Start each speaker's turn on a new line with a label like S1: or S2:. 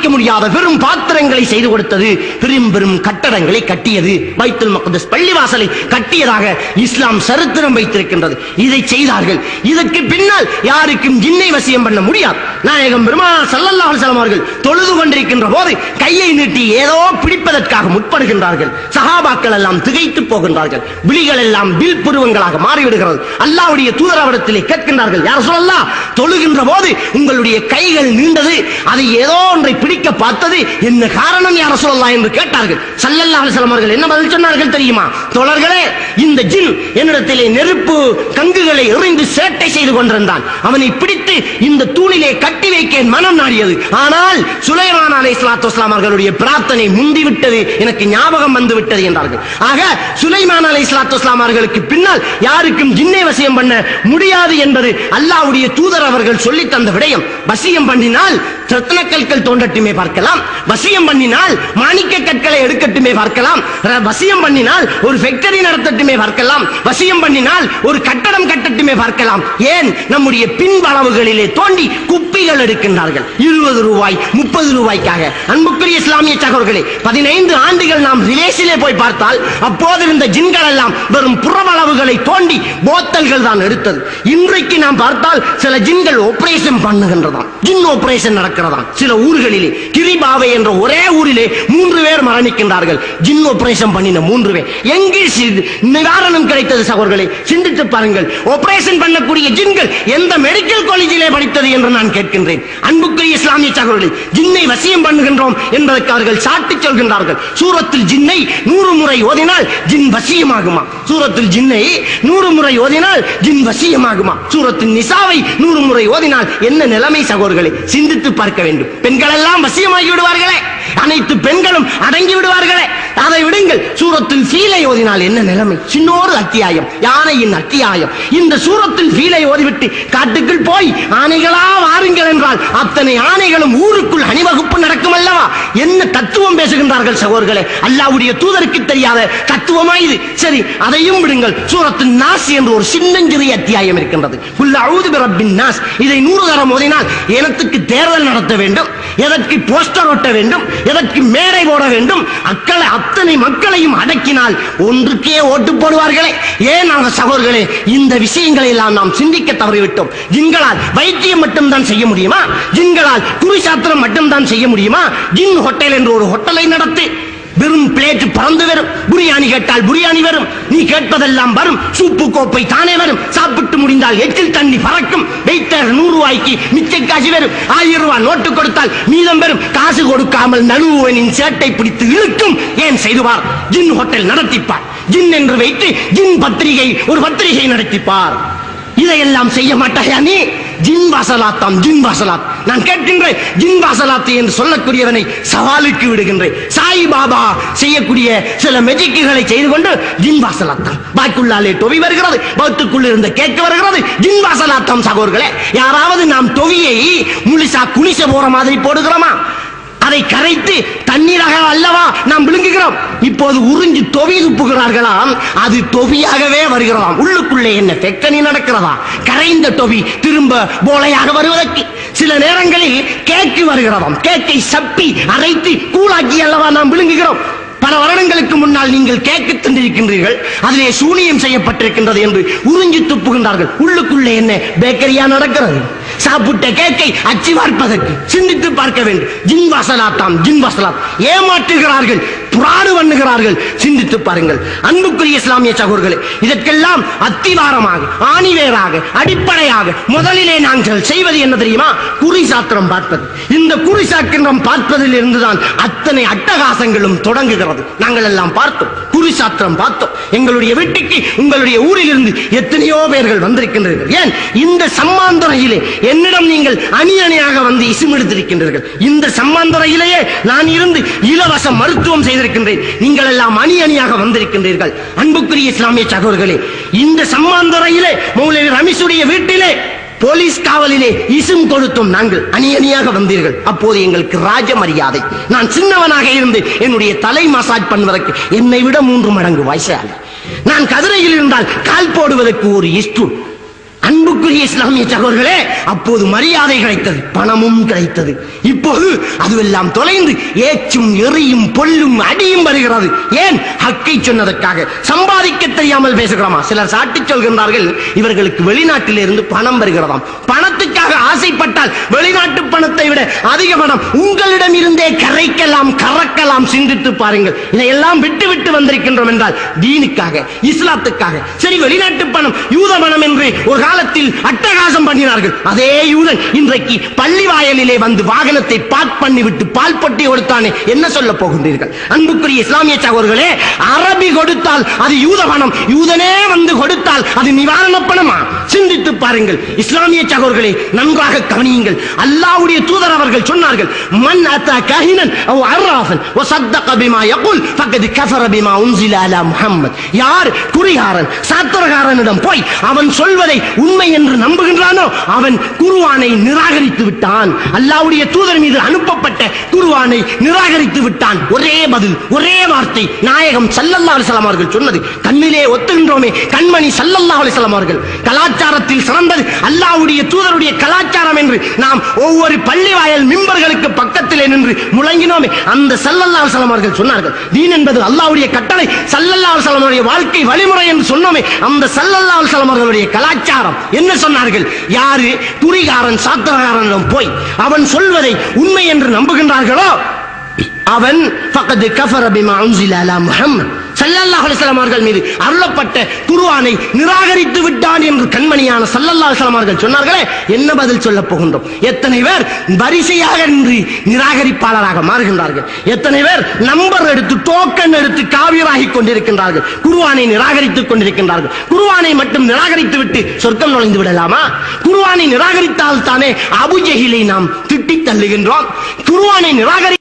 S1: அளவைக்க முடியாத வெறும் பாத்திரங்களை செய்து கொடுத்தது பெரும் பெரும் கட்டடங்களை கட்டியது. பைத்துல் மக்தஸ் பள்ளிவாசலை கட்டியதாக இஸ்லாம் சரித்திரம் வைத்திருக்கின்றது. இதை செய்தார்கள். இதற்கு பின்னால் யாருக்கும் ஜின்னை வசியம் பண்ண முடியாது. நாயகம் பெருமானார் சல்லல்லாஹு அலைஹி அவர்கள் தொழுது கொண்டிருக்கின்ற போது கையை நீட்டி ஏதோ பிடிப்பதற்காக முற்படுகின்றார்கள். சஹாபாக்கள் எல்லாம் திகைத்து போகின்றார்கள். விழிகள் எல்லாம் வில் புருவங்களாக மாறிவிடுகிறது. அல்லாவுடைய தூதரவரத்திலே கேட்கின்றார்கள் யார் சொல்லலாம் தொழுகின்ற போது உங்களுடைய கைகள் நீண்டது அதை ஏதோ ஒன்றை பிடிக்க பார்த்தது என்ன காரணம் யார சொல்லலாம் என்று கேட்டார்கள். சல்லல்லா அலைஹி அவர்கள் என்ன பதில் சொன்னார்கள் தெரியுமா? தோழர்களே இந்த ஜின் என்னிடத்திலே நெருப்பு கங்குகளை எறிந்து சேட்டை செய்து கொண்டிருந்தான். அவனை பிடித்து இந்த தூணிலே கட்டி வைக்க மனம் நாடியது. ஆனால் சுலைமான் அலை இஸ்லாத்து வஸ்லாம் அவர்களுடைய பிரார்த்தனை முந்திவிட்டது. எனக்கு ஞாபகம் வந்து விட்டது என்றார்கள். ஆக சுலைமான் அலை இஸ்லாத்து வஸ்லாம் அவர்களுக்கு பின்னால் யாருக்கும் ஜின்னை வசியம் பண்ண முடியாது என்பது அல்லாவுடைய தூதர் அவர்கள் சொல்லி தந்த விடயம். வசியம் பண்ணினால் ரத்னக்கல்கள் கற்கள் எடுக்கட்டுமே பார்க்கலாம். வசியம் பண்ணினால் மாணிக்க கற்களை எடுக்கட்டுமே பார்க்கலாம். வசியம் பண்ணினால் ஒரு ஃபேக்டரி நடத்தட்டுமே பார்க்கலாம். வசியம் பண்ணினால் ஒரு கட்டடம் கட்டட்டுமே பார்க்கலாம். ஏன்? நம்முடைய பின்வளவுகளிலே தோண்டி குப்பிகள் எடுக்கின்றார்கள். இருபது ரூபாய் முப்பது ரூபாய்க்காக. அன்புக்குரிய இஸ்லாமிய சகோதரர்களே பதினைந்து ஆண்டுகள் நாம் ரிலேஷிலே போய் பார்த்தால் அப்போது இருந்த ஜின்கள் எல்லாம் வெறும் புறவளவுகளை தோண்டி போத்தல்கள் தான் எடுத்தது. இன்றைக்கு நாம் பார்த்தால் சில ஜின்கள் ஆபரேஷன் பண்ணுகின்றதாம். ஜின் ஆபரேஷன் நடக்கிறதாம். சில ஊர்களிலே கிரிபாவை என்ற ஒரே ஊரிலே மூன்று பேர் மரணிக்கின்றார்கள். ஜின் ஆபரேஷன் பண்ணின மூன்று பேர் எங்கே நிவாரணம் கிடைத்தது சகோதரர்களே? சிந்தித்து பாருங்கள். ஆபரேஷன் பண்ணக்கூடிய ஜின்கள் எந்த மெடிக்கல் காலேஜிலே படித்தது என்று நான் கேட்கின்றேன். அன்புக்குரிய இஸ்லாமிய சகோதரர்களே ஜின்னை வசியம் பண்ணுகின்றோம் என்பதற்கு அவர்கள் சாட்டி சொல்கின்றார்கள். சூரத்தில் ஜின்னை நூறு முறை ஓதினால் ஜின் வசியமாகுமா? சூரத்தில் ஜின்னை நூறு முறை ஓதினால் ஜின் வசியமாகுமா? சூரத்தின் நிசாவை நூறு முறை ஓதினால் என்ன நிலைமை சகோதரர்களே? சிந்தித்து பார்க்க வேண்டும். பெண்கள் எல்லாம் வசியமாகி விடுவார்களே அனைத்து பெண்களும் அடங்கி விடுவார்களே. அதை விடுங்கள். சூரத்தில் சீலை ஓதினால் என்ன நிலைமை? சின்னோரு அத்தியாயம் யானையின் அத்தியாயம். இந்த சூரத்தில் சீலை ஓதிவிட்டு காட்டுக்குள் போய் ஆனைகளா வாருங்கள். என்றால் அத்தனை ஆணைகளும் ஊருக்குள் அணிவகுப்பு நடக்கும் அல்லவா என்ன தத்துவம் பேசுகின்றார்கள் சகோதரர்களே? அல்லாவுடைய தூதருக்கு தெரியாத தத்துவமா இது? சரி அதையும் விடுங்கள். சூரத்து நாஸ் என்று ஒரு சின்னஞ்சிறிய அத்தியாயம் இருக்கின்றது. நாஸ். இதை நூறு தரம் ஓதினால் இனத்துக்கு தேர்தல் நடத்த வேண்டும் எதற்கு போஸ்டர் ஒட்ட வேண்டும் எதற்கு மேடை போட வேண்டும் அக்களை அத்தனை மக்களையும் அடக்கினால் ஒன்றுக்கே ஓட்டு போடுவார்களே. ஏன் அந்த சகோதரர்களே இந்த விஷயங்களை எல்லாம் நாம் சிந்திக்க தவறிவிட்டோம். எங்களால் வைத்தியம் மட்டும்தான் செய்ய முடியும். முடியுமா? ஜின்களால் குறிசாத்திரம் மட்டும்தான் செய்ய முடியுமா? ஜின் ஹோட்டல் என்று ஒரு ஹோட்டலை நடத்தி. வெறும் பிளேட் பறந்து வரும். புரியாணி கேட்டால் புரியாணி வரும். நீ கேட்பதெல்லாம் வரும். சூப்பு கோப்பை தானே வரும். சாப்பிட்டு முடிந்தால் எட்டில் தண்ணி பறக்கும். வெயிட்டர் நூறு ரூபாய்க்கு மிச்ச காசு வரும். ஆயிரம் ரூபாய் நோட்டு கொடுத்தால் மீதம் வரும். காசு கொடுக்காமல் நழுவுவனின் சேட்டை பிடித்து இழுக்கும். ஏன் செய்துவார் ஜின் ஹோட்டல் நடத்திப்பார். ஜின் என்று வைத்து ஜின் பத்திரிகை ஒரு பத்திரிகை நடத்திப்பார். இதையெல்லாம் செய்ய மாட்டாயா நீ? ஜின் வாசலாத்தாம் ஜின் வாசலாத். நான் கேட்கின்றேன் ஜின் வாசலாத்து என்று சொல்லக்கூடியவனை சவாலுக்கு விடுகின்றேன். சாய் பாபா செய்யக்கூடிய சில மெஜிக்குகளை செய்து கொண்டு ஜின் வாசலாத்தாம் பாய்க்குள்ளாலே தொவி வருகிறது பௌத்துக்குள் இருந்த கேட்க வருகிறது ஜின் வாசலாத்தாம் சகோர்களே யாராவது நாம் தொவியை முழுசா குளிச போற மாதிரி போடுகிறோமா? அதை கரைத்து தண்ணீராக அல்லவா நாம் விழுங்குகிறோம்? இப்போது உறிஞ்சி தொவி துப்புகிறார்களாம் அது தொவியாகவே வருகிறதாம். உள்ளுக்குள்ளே என்ன பெக்கனி நடக்கிறதா? கரைந்த தொவி திரும்ப போலையாக வருவதற்கு. சில நேரங்களில் கேக்கு வருகிறதாம். கேக்கை சப்பி அரைத்து கூழாக்கி அல்லவா நாம் விழுங்குகிறோம். பல வருடங்களுக்கு முன்னால் நீங்கள் கேக்கு தந்திருக்கின்றீர்கள் அதிலே சூனியம் செய்யப்பட்டிருக்கின்றது என்று உறிஞ்சி துப்புகின்றார்கள். உள்ளுக்குள்ளே என்ன பேக்கரியா நடக்கிறது? சாப்பிட்ட கேக்கை அச்சி பார்ப்பதற்கு சிந்தித்து பார்க்க வேண்டும். ஜின் வாசலாத்தாம் ஜின் வாசலாத். ஏமாற்றுகிறார்கள் புராடு பண்ணுகிறார்கள் சிந்தித்து பாருங்கள். அன்புக்குரிய இஸ்லாமிய சகோர்களே இதற்கெல்லாம் அத்திவாரமாக ஆணிவேராக அடிப்படையாக முதலிலே நாங்கள் செய்வது என்ன தெரியுமா? குறி சாத்திரம் பார்ப்பது. இந்த குறி சாக்கிரம் பார்ப்பதில் இருந்துதான் அத்தனை அட்டகாசங்களும் தொடங்குகிறது. நாங்கள் எல்லாம் பார்த்தோம். குறி சாத்திரம் பார்த்தோம். எங்களுடைய வீட்டுக்கு உங்களுடைய ஊரில் இருந்து எத்தனையோ பேர்கள் வந்திருக்கின்றீர்கள். ஏன்? இந்த சம்மாந்துறையிலே என்னிடம் நீங்கள் அணி அணியாக வந்து இசுமெடுத்திருக்கின்றீர்கள் இந்த சம்மாந்துறையிலேயே நான் இருந்து இலவச மருத்துவம் செய்திருக்கின்றேன். நீங்கள் எல்லாம் அணி அணியாக வந்திருக்கின்றீர்கள். அன்புக்குரிய இஸ்லாமிய சகோதர்களே இந்த சம்மாந்துறையிலே மௌலவி ரமீஷுடைய வீட்டிலே போலீஸ் காவலிலே இசும் கொடுத்தும் நாங்கள் அணி அணியாக வந்தீர்கள். அப்போது எங்களுக்கு ராஜ மரியாதை நான் சின்னவனாக இருந்து என்னுடைய தலை மசாஜ் பண்ணுவதற்கு என்னை விட மூன்று மடங்கு வயசாக நான் கதிரையில் இருந்தால் கால் போடுவதற்கு ஒரு இஸ்டூல் அன்புக்குரிய இஸ்லாமிய சகோதரர்களே அப்போது மரியாதை கிடைத்தது பணமும் கிடைத்தது. இப்போது அதுவெல்லாம் தொலைந்து ஏச்சும் எறியும் பொல்லும் அடியும் வருகிறது. ஏன்? ஹக்கை சொன்னதற்காக. சம்பாதிக்க தெரியாமல் பேசுகிறோமா? சிலர் சாட்டி சொல்கின்றார்கள் இவர்களுக்கு வெளிநாட்டில் இருந்து பணம் வருகிறதாம். பணத்துக்காக ஆசைப்பட்டால் வெளிநாட்டு பணத்தை விட அதிக பணம் உங்களிடம் இருந்தே கரைக்கலாம் கறக்கலாம் சிந்தித்து பாருங்கள். இதையெல்லாம் விட்டு விட்டு வந்திருக்கின்றோம் என்றால் தீனுக்காக இஸ்லாத்துக்காக. சரி வெளிநாட்டு பணம் யூத பணம் என்று ஒரு காலத்தில் அட்டகாசம் பண்ணினார்கள். அதே யூதன் இன்றைக்கு பள்ளி வாயலிலே வந்து வாகனத்தை பார்க் பண்ணிவிட்டு பால் பொட்டி கொடுத்தானே என்ன சொல்ல போகின்றீர்கள்? அன்புக்குரிய இஸ்லாமிய சகோதர்களே அரபி கொடுத்தால் அது யூத பணம். யூதனே வந்து கொடுத்தால் அது நிவாரண பணமா? சிந்தித்து பாருங்கள். இஸ்லாமிய சகோதரர்களே நன்றாக கவனியுங்கள். அல்லாவுடைய தூதர் அவர்கள் சொன்னார்கள் மன் அத்தா கஹினன் அவ் அர்ராஃபன் வ சத்தக பிமா யகுல் ஃபக்கத் கஃபர பிமா உன்சில அலா முஹம்மத். யார்? குறிகாரன் சாத்திரகாரனிடம் போய் அவன் சொல்வதை உண்மை என்று நம்புகின்றார் நம்புகின்றானோ அவன் குருவானை நிராகரித்து விட்டான். அல்லாவுடைய தூதர் மீது அனுப்பப்பட்ட குருவானை நிராகரித்து விட்டான். ஒரே பதில் ஒரே வார்த்தை. நாயகம் சல்லல்லா அலிசலாம் அவர்கள் சொன்னது. கண்ணிலே ஒத்துகின்றோமே கண்மணி சல்லல்லா அலிசலாம் அவர்கள். கலாச்சாரத்தில் சிறந்தது அல்லாவுடைய தூதருடைய கலாச்சாரம் என்று நாம் ஒவ்வொரு பள்ளி வாயல் மிம்பர்களுக்கு பக்கத்திலே நின்று முழங்கினோமே. அந்த சல்லல்லா அலிசலாம் அவர்கள் சொன்னார்கள் தீன் என்பது அல்லாவுடைய கட்டளை சல்லல்லா அலிசலாம் அவருடைய வாழ்க்கை வழிமுறை என்று சொன்னோமே. அந்த சல்லல்லா அலிசலாம் அவர்களுடைய கலாச்சாரம் என்ன சொன்னார்கள்? யாரு? துணிகாரன் சாத்தகாரன் போய் அவன் சொல்வதை உண்மை என்று நம்புகின்றார்களோ? அவன் பக்கத்து கஃபர் பிமா உன்சில சல்லல்லாஹ் அலைஹி மீது அருளப்பட்ட குருவானை நிராகரித்து விட்டான் என்று கண்மணியான சல்லல்லாஹ் அலைஹி சொன்னார்களே என்ன பதில் சொல்ல போகின்றோம்? எத்தனை பேர் வரிசையாக நின்று நிராகரிப்பாளராக மாறுகின்றார்கள்? எத்தனை பேர் நம்பர் எடுத்து டோக்கன் எடுத்து காவியராகி கொண்டிருக்கின்றார்கள்? குருவானை நிராகரித்துக் கொண்டிருக்கின்றார்கள். குருவானை மட்டும் நிராகரித்து விட்டு சொர்க்கம் நுழைந்து விடலாமா? குருவானை நிராகரித்தால் தானே அபுஜஹிலை நாம் திட்டித் தள்ளுகின்றோம். குருவானை நிராகரி